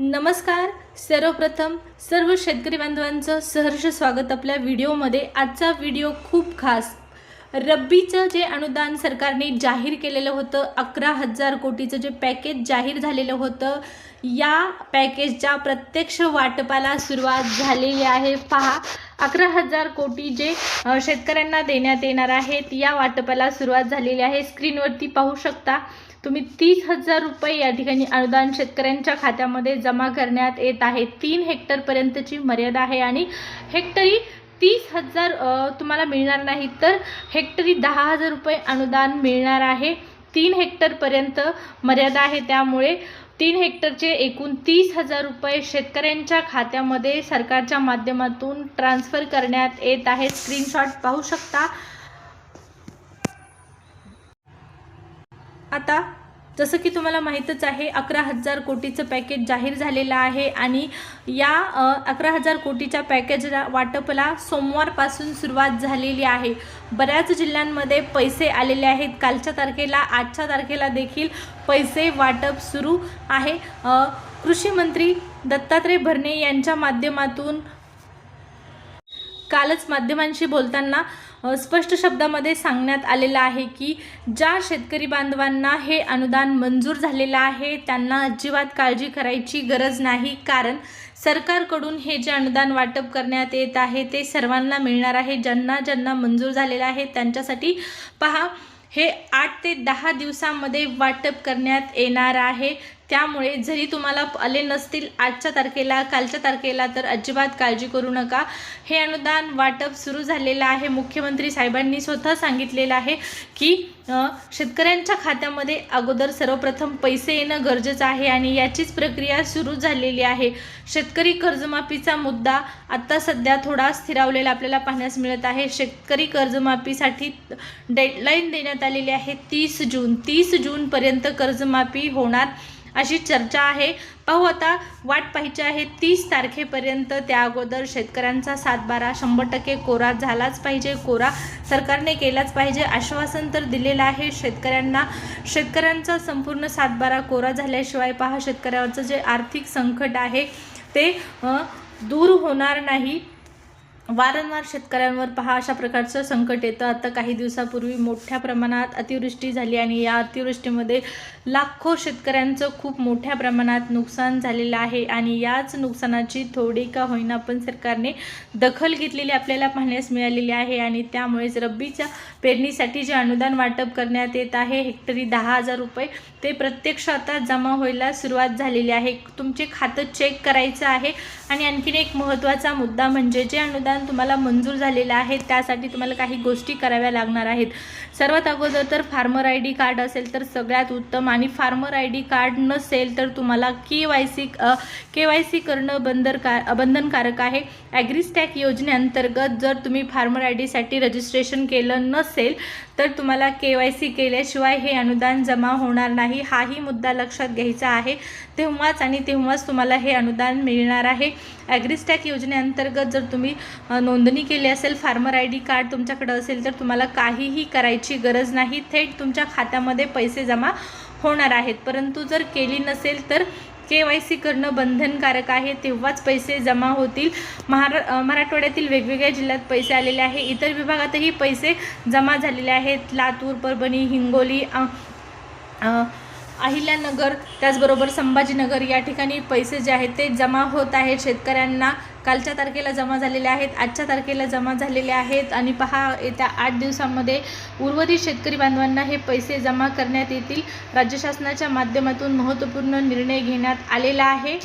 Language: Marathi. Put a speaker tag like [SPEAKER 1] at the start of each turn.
[SPEAKER 1] नमस्कार. सर्वप्रथम सर्व शेतकरी बांधवांचं सहर्ष स्वागत आपल्या व्हिडिओमध्ये. आजचा व्हिडिओ खूप खास. रब्बीचं जे अनुदान सरकारने जाहीर केलेलं होतं अकरा हजार कोटीचं जे पॅकेज जाहीर झालेलं होतं या पॅकेजच्या प्रत्यक्ष वाटपाला सुरुवात झालेली आहे. पहा अकरा हजार कोटी जे शेतकऱ्यांना देण्यात येणार आहेत या वाटपाला सुरुवात झालेली आहे. स्क्रीनवरती पाहू शकता. तुम्ही तीस हजार रुपये या ठिकाणी अनुदान शेतकऱ्यांच्या खात्यामध्ये जमा करण्यात येत आहे. तीन हेक्टरपर्यंतची मर्यादा आहे आणि हेक्टरी तीस हजार तुम्हाला मिळणार नाही तर हेक्टरी दहा हजार रुपये अनुदान मिळणार आहे. तीन हेक्टरपर्यंत मर्यादा आहे त्यामुळे तीन हेक्टरचे एकूण तीस हजार रुपये शेतकऱ्यांच्या खात्यामध्ये सरकारच्या माध्यमातून ट्रान्स्फर करण्यात येत आहे स्क्रीनशॉट पाहू शकता. आता जसं की तुम्हाला माहीतच आहे अकरा हजार कोटीचं पॅकेज जाहीर झालेलं आहे आणि या अकरा हजार कोटीच्या पॅकेजला वाटपला सोमवारपासून सुरुवात झालेली आहे. बऱ्याच जिल्ह्यांमध्ये पैसे आलेले आहेत. कालच्या तारखेला आजच्या तारखेला देखील पैसे वाटप सुरू आहे. कृषीमंत्री कृषी मंत्री दत्तात्रय भरणे यांच्या माध्यमातून कालच माध्यमांशी बोलताना स्पष्ट शब्दामध्ये सांगण्यात आलेलं आहे की ज्या शेतकरी बांधवांना हे अनुदान मंजूर झालेलं आहे त्यांना अजिबात काळजी करायची गरज नाही. कारण सरकारकडून हे जे अनुदान वाटप करण्यात येत आहे ते सर्वांना मिळणार आहे. ज्यांना ज्यांना मंजूर झालेलं आहे त्यांच्यासाठी पहा हे आठ ते दहा दिवसामध्ये वाटप करण्यात येणार आहे. त्यामुळे जरी तुम्हाला आले नसतील आजच्या तारखेला कालच्या तारखेला तर अजिबात काळजी करू नका. हे अनुदान वाटप सुरू झालेलं आहे. मुख्यमंत्री साहेबांनी स्वतः सांगितलेलं आहे की शेतकऱ्यांच्या खात्यामध्ये अगोदर सर्वप्रथम पैसे येणं गरजेचं आहे आणि याचीच प्रक्रिया सुरू झालेली आहे. शेतकरी कर्जमाफीचा मुद्दा आत्ता सध्या थोडा स्थिरावलेला आपल्याला पाहण्यास मिळत आहे. शेतकरी कर्जमाफीसाठी डेडलाईन देण्यात आलेली आहे तीस जून. तीस जूनपर्यंत कर्जमाफी होणार अशी चर्चा आहे. पाहू आता वाट पाहिजे आहे. तीस तारखेपर्यंत त्या अगोदर शेतकऱ्यांचा सातबारा शंभर टक्के कोरा झालाच पाहिजे. कोरा सरकारने केलाच पाहिजे. आश्वासन तर दिलेलं आहे शेतकऱ्यांना. शेतकऱ्यांचा संपूर्ण सातबारा कोरा झाल्याशिवाय पहा शेतकऱ्यावरचं जे आर्थिक संकट आहे ते दूर होणार नाही. वारंवार शेतकऱ्यांवर पहा अशा प्रकारचं संकट येतं. आता काही दिवसापूर्वी मोठ्या प्रमाणात अतिवृष्टी झाली आणि या अतिवृष्टीमध्ये लाखो शेतकऱ्यांचं खूप मोठ्या प्रमाणात नुकसान झालेलं आहे आणि याच नुकसानाची थोडी का होईना पण सरकारने दखल घेतलेली आपल्याला पाहण्यास मिळालेली आहे आणि त्यामुळेच रब्बीच्या पेरणीसाठी जे अनुदान वाटप करण्यात येत आहे हेक्टरी दहा हजार रुपये ते प्रत्यक्ष आता जमा व्हायला सुरुवात झालेली आहे. तुमचे खातं चेक करायचं आहे. आणि आणखीन एक महत्त्वाचा मुद्दा म्हणजे जे अनुदान तुम्हाला मंजूर झालेलं आहे त्यासाठी तुम्हाला काही गोष्टी कराव्या लागणार आहेत. सर्वात अगोदर तर फार्मर आय डी कार्ड असेल तर सगळ्यात उत्तम आणि फार्मर आय डी कार्ड नसेल तर तुम्हाला K Y C K Y C करणं बंदरकार बंधनकारक आहे. ॲग्रीस्टॅक योजनेअंतर्गत जर तुम्ही फार्मर आय डीसाठी रजिस्ट्रेशन केलं नसेल तर तुम्हाला के वाय सी केल्याशिवाय हे अनुदान जमा होणार नाही. हाही मुद्दा लक्षात घ्यायचा आहे. तेव्हाच आणि तेव्हाच तुम्हाला हे अनुदान मिळणार आहे. ॲग्रीस्टॅक योजनेअंतर्गत जर तुम्ही नोंदणी केली असेल फार्मर आय डी कार्ड तुमच्याकडं असेल तर तुम्हाला काहीही करायची गरज नाही. थेट तुमच्या खात्यामध्ये पैसे जमा होणार आहेत. परंतु जर केली नसेल तर के वाय सी करणं बंधनकारक आहे. तेव्हाच पैसे जमा होतील. महारा मराठवाड्यातील वेगवेगळ्या जिल्ह्यात पैसे आलेले आहे. इतर विभागातही पैसे जमा झालेले आहेत. लातूर परभणी हिंगोली अहिल्यानगर त्याचबरोबर संभाजीनगर या ठिकाणी पैसे जे आहेत ते जमा होत आहेत. शेतकऱ्यांना कालच्या तारखेला जमा झालेल्या आहेत आजच्या तारखेला जमा झालेल्या आहेत आणि पहा येत्या आठ दिवसांमध्ये उर्वरित शेतकरी बांधवांना हे पैसे जमा करण्यात येतील. राज्य शासनाच्या माध्यमातून महत्त्वपूर्ण निर्णय घेण्यात आलेला आहे.